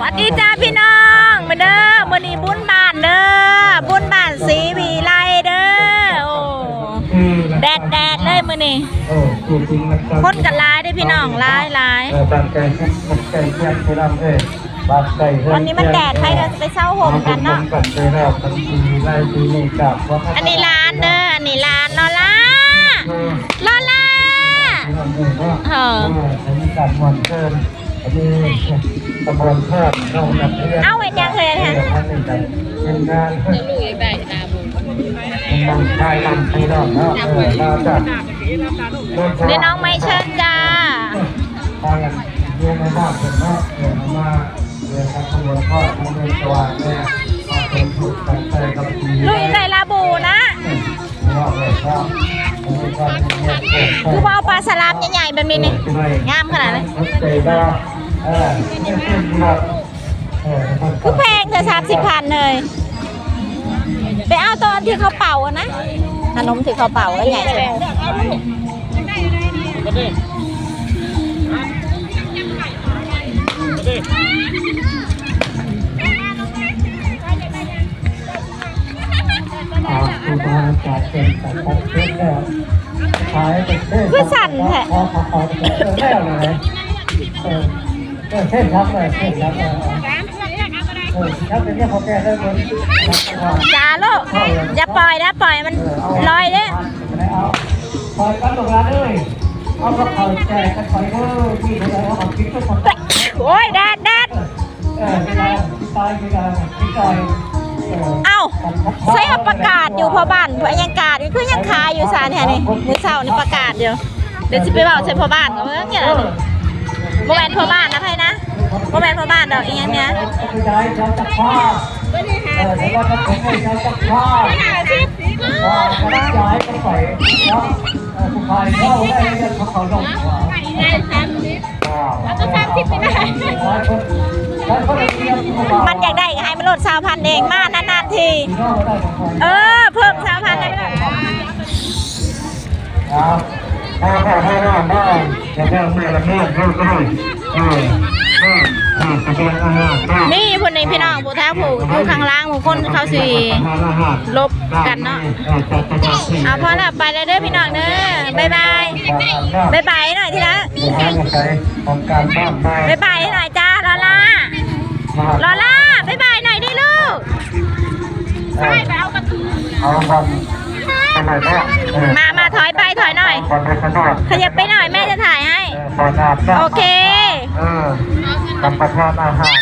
สวัสดีจ้าพี่น้องมาเด้อมื้อนี้บุญบ้านเด้อบุญบ้านศรีวีไลเด้อโอ้แดดแดดเลยมื้อนี้โอ้จริงๆนะครับคนกันหลายเด้อพี่น้องหลายหลายเออบ้านไก่ครับบ้านไก่เพื่อนพี่น้องเอ้ยบ้านไก่เพื่วันนี้มันแดดใครเราจะไปเศร้าห่มกันเนาะกันไปแล้วกันทีไล่ทีนี่กับว่าอันนี้ร้านเด้ออันนี้ร้านลอล่าลอล่าพี่น้องเอ้ยเนาะเอ ออันนี้การมวนเชิญอันนี้ตำบลเพิ่มน้องนักเรียนเอาเห็นยังเคยเนี่เนี่ยยท่านนี่กันเป็นงานจะลูกยังได้นาบุญนำชายนำพี่น้องเนาะเออมาจากเดี๋ยวน้องไม่เชิญจ้าทางเรียนในบ้านเป็นเนาะเรียนมาเรียนทางขบวนพ่อทางเรียนสว่างเนี่ยมาเป็นถูกตั้งใจกับทีลุยใส่ลาบูนะรอบเลยครับมีความเงียบเกิดคือว่าเอาปลาสลามใหญ่ๆแบบนี้นี่งามขนาดไหนใจบ้าเออ ไม่ขึ้นหรอกเออคือแพงเธอสามสิบพันเลย ไปเอาตอนที่เขาเป่าอะนะขนมที่เขาเป่าแล้วใหญ่ใช่ไหมอ่าครูบาอาจารย์เป็นสัตว์เพื่อนแล้วขายเป็นเส้นคือสั่นแท้ขอขอขอ เออเออเส้นรับเลยเส้นรับเลยเออถ้าเป็นเนี่ยเขาแกได้บนจ้าลูกอย่าปล่อยนะปล่อยมันลอยเด้เอาปล่อยกันตกร้าเลยเอาก็คอยแจกกันไปเด้อที่ไหนเอาของกินทุกคนโอ้ยแดดแดดเออไม่ได้ตายไม่ได้ไม่ตายเอ้าใส่เอาประกาศอยู่พอบ้านพยังกาดคือยังคาอยู่สารแท้นี่มือเช้านี่ประกาศอยู่เดี๋ยวสิไปบอกใส่พอบ้านก็เมื่อกี้นะนี่ โมแมนพ่อบ้านนะไพ่นะโมแมนพ่อบ้านดอกอีกอย่างเนี้ยไม่ได้เราจะฆ่าเออแต่ว่าถ้าผมไม่เราจะฆ่าว่าจะย้ายกันไปเนาะเอยเข้าได้เนี้ยมันอยากได้ก็ให้มันลดสาวพันเองมากนานๆที เออ เพิ่มสาวพันได้ไหมล่ะ พอพ่อพ่อพ่อพ่อจะพ่อแม่ละแม่ลูกก็ได้เออเออเออจะเป็นอาหารนี่พุ่นนี่พี่น้องผู้แท้ผู้อยู่ข้างล่างผู้คนเขาสิลบกันเนาะเอาพอแล้วไปเลยเด้อพี่น้องเด้อบายบายบายบายหน่อยทีละบายบายหน่อยจ้าลอล่าลอล่าบายบายหน่อยดิลูกใช่ไปเอากระถือเอาบอลทำไมก็มา มาถอยไปถอยหน่อยบอลไปสะดวกขยับไปหน่อยแม่จะถ่ายให้บอลอาบน้ำโอเค เออกับประทานอาหาร